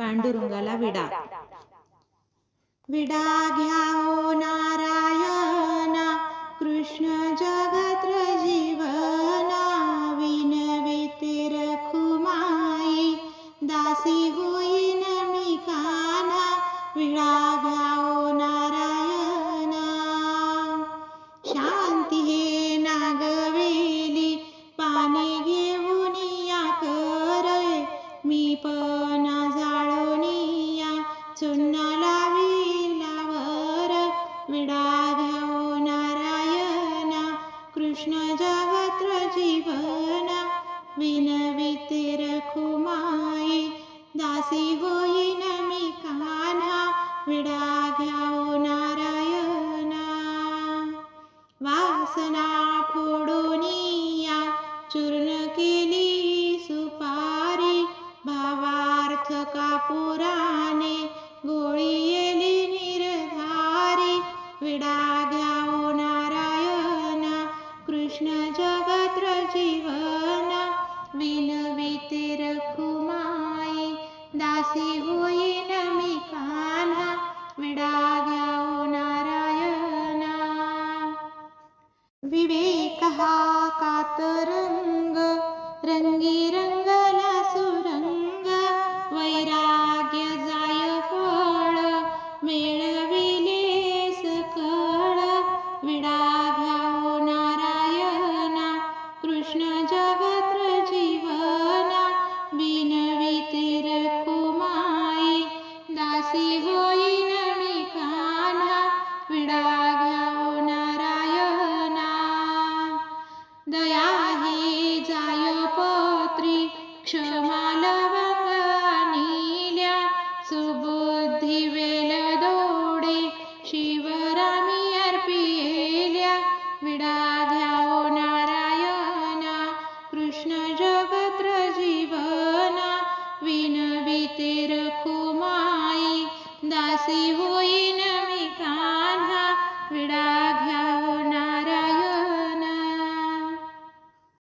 पांडुरंगाला विडा. विडा घ्या ओ नारायणा कृष्ण जगत्र जीवना विनविते रखुमाई दासी होईन मी काना. विडा घ्या लावर विडा घ्याओ नारायणा कृष्ण विनविते रखुमाई दासी मी काना विडा घ्याओ नारायणा। वासना फोडोनिया चूर्ण भावार्थ कापुराने कृष्ण जगत जीवना विनविते रखुमाई दासी होई नमी कान्हा विडा घ्याओ हो नारायणा। विवेक हा कातरंग रंगी रंग कृष्ण जगत्र जीवना बिनविते रखुमाई दासी होईन मी कान्हा विडा घ्याओ नारायणा. दया हे जाय पत्री क्षमा लवंग आणिल्या सुबुद्धी वेल दोडे शिवरामी अर्पियेल्या विडा